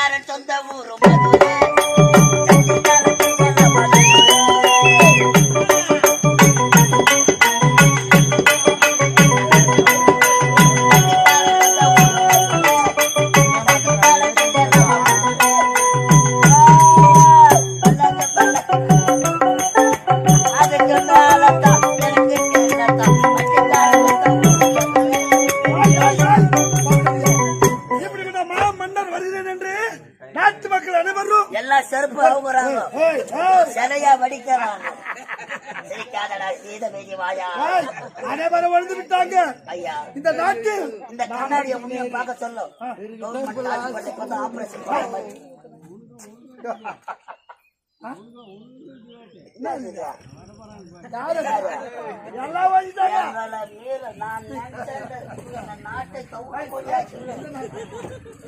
கட்டிக்கார சொந்த ஊரு மதுரை. அதுக்கு மேலதான் எனக்கு இப்படிப்பட்ட மா மன்னர் வருகிறேன் என்று நாட்டு மக்கள் அனைவரும் எல்லாம் செருப்பு அவுங்குறாங்க. சிலையா வடிக்கிறாங்க. சிரிக்காதடா சீதமேதி வாயா. அனைவரும் வந்து விட்டாங்க. ஐயா. இந்த நாட்டு இந்த கண்ணாடியை உண்மையை பார்க்க சொல்லும் ஆபரேஷன்? எல்லாம் நாட்டை